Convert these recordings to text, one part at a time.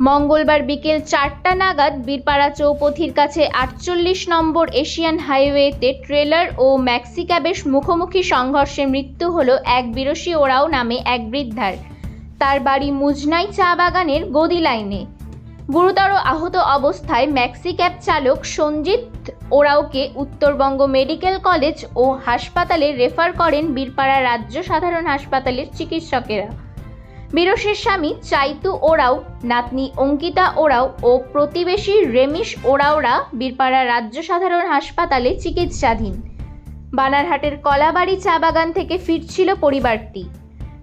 মঙ্গলবার বিকেল চারটা নাগাদ বীরপাড়া চৌপথির কাছে আটচল্লিশ নম্বর এশিয়ান হাইওয়েতে ট্রেলার ও ম্যাক্সিক্যাবের মুখোমুখি সংঘর্ষে মৃত্যু হল এক বিরসী ওরাও নামে এক বৃদ্ধার। তার বাড়ি মুজনাই চা বাগানের গদি লাইনে। গুরুতর আহত অবস্থায় ম্যাক্সিক্যাব চালক সঞ্জিত ওরাওকে উত্তরবঙ্গ মেডিকেল কলেজ ও হাসপাতালে রেফার করেন বীরপাড়া রাজ্য সাধারণ হাসপাতালের চিকিৎসকেরা। বিরসের স্বামী চাইতু ওরাও, নাতনি অঙ্কিতা ওরাও ও প্রতিবেশী রেমিশ ওরাওরা বীরপাড়া রাজ্য সাধারণ হাসপাতালে চিকিৎসাধীন। বানারহাটের কলাবাড়ি চা বাগান থেকে ফিরছিল পরিবারটি।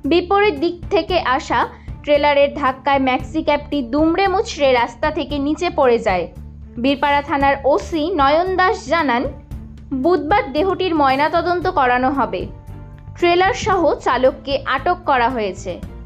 বিপরীত দিক থেকে আসা ট্রেলারের ধাক্কায় ম্যাক্সি ক্যাবটি দুমড়ে মুচড়ে রাস্তা থেকে নিচে পড়ে যায়। বীরপাড়া থানার ওসি নয়ন দাস জানান, বুধবার দেহটির ময়নাতদন্ত করানো হবে। ট্রেলার সহ চালককে আটক করা হয়েছে।